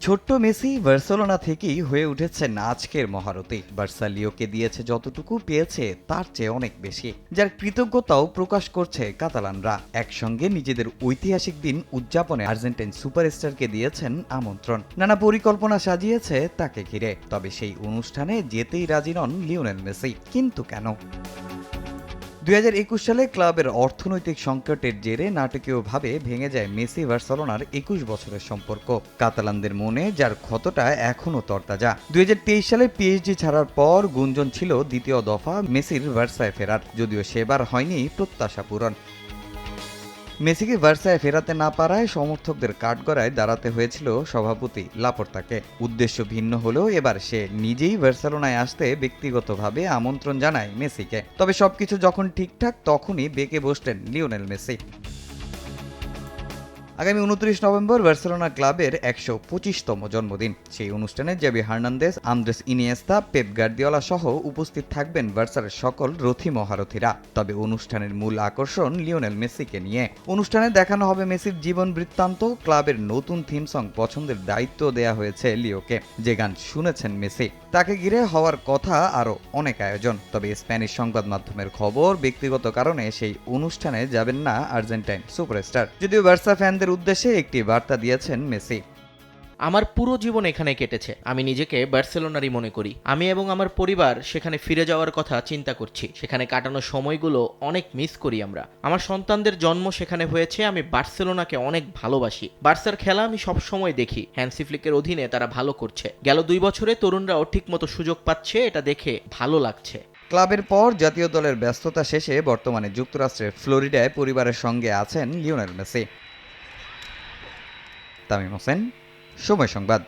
ছোট্ট Messi Barcelona থেকেই হয়ে উঠেছেন আজকের মহারথী। বার্সা লিওকে দিয়েছে যতটুকু পেয়েছে, তার চেয়ে অনেক বেশি। যার কৃতজ্ঞতাও প্রকাশ করছে কাতালানরা। একসঙ্গে নিজেদের ঐতিহাসিক দিন উদযাপনে আর্জেন্টাইন সুপারস্টারকে দিয়েছেন আমন্ত্রণ। নানা পরিকল্পনা সাজিয়েছে তাকে ঘিরে। তবে সেই অনুষ্ঠানে যেতেই রাজি নন লিওনেল মেসি। কিন্তু কেন? দুই হাজার একুশ সালে ক্লাবের অর্থনৈতিক সংকটের জেরে নাটকীয়ভাবে ভেঙে যায় মেসি বার্সেলোনার একুশ বছরের সম্পর্ক। কাতালানদের মনে, যার ক্ষতটা এখনও তরতাজা। দুই হাজার তেইশ সালে পিএইচডি ছাড়ার পর গুঞ্জন ছিল দ্বিতীয় দফা মেসির ভার্সায় ফেরার, যদিও সেবার হয়নি প্রত্যাশা পূরণ। মেসিকে ভার্সায় ফেরাতে না পারায় সমর্থকদের কাঠগড়ায় দাঁড়াতে হয়েছিল সভাপতি লাপর্তাকে। উদ্দেশ্য ভিন্ন হলেও এবার সে নিজেই বার্সেলোনায় আসতে ব্যক্তিগতভাবে আমন্ত্রণ জানায় মেসিকে। তবে সবকিছু যখন ঠিকঠাক, তখনই বেঁকে বসলেন লিওনেল মেসি। আগামী উনত্রিশ নভেম্বর বার্সেলোনা ক্লাবের একশো পঁচিশতম জন্মদিন। সেই অনুষ্ঠানে JB Hernandez Andres Iniesta, Pep Guardiola সহ উপস্থিত থাকবেন বার্সার সকল রথী মহারথীরা। তবে অনুষ্ঠানের মূল আকর্ষণ লিওনেল মেসিকে নিয়ে। অনুষ্ঠানে দেখানো হবে মেসির জীবন বৃত্তান্ত, ক্লাবের নতুন থিম সং পছন্দের দায়িত্ব দেয়া হয়েছে লিওকে। যে গান শুনেছেন মেসি, তাকে ঘিরে হওয়ার কথা আরও অনেক আয়োজন। তবে স্প্যানিশ সংবাদ মাধ্যমের খবর ব্যক্তিগত কারণে সেই অনুষ্ঠানে যাবেন না আর্জেন্টাইন সুপারস্টার। যদিও বার্সা ফ্যানদের উদ্দেশ্যে একটি বার্তা দিয়েছেন মেসি। আমার পুরো জীবন এখানে কেটেছে। আমি নিজেকে বার্সেলোনারই মনে করি। আমি এবং আমার পরিবার সেখানে ফিরে যাওয়ার কথা চিন্তা করছি। সেখানে কাটানো সময়গুলো অনেক মিস করি আমরা। আমার সন্তানদের জন্ম সেখানে হয়েছে। আমি বার্সেলোনাকে অনেক ভালোবাসি। বার্সার খেলা আমি সব সময় দেখি। হ্যান্সি ফ্লিকের অধীনে তারা ভালো করছে। গেল দুই বছরে তরুণরাও ঠিকমতো সুযোগ পাচ্ছে। এটা দেখে ভালো লাগছে। ক্লাবের পর জাতীয় দলের ব্যস্ততা শেষে বর্তমানে যুক্তরাষ্ট্রের ফ্লোরিডায় পরিবারের সঙ্গে আছেন লিওনেল মেসি। তামিম হোসেন সময় সংবাদ।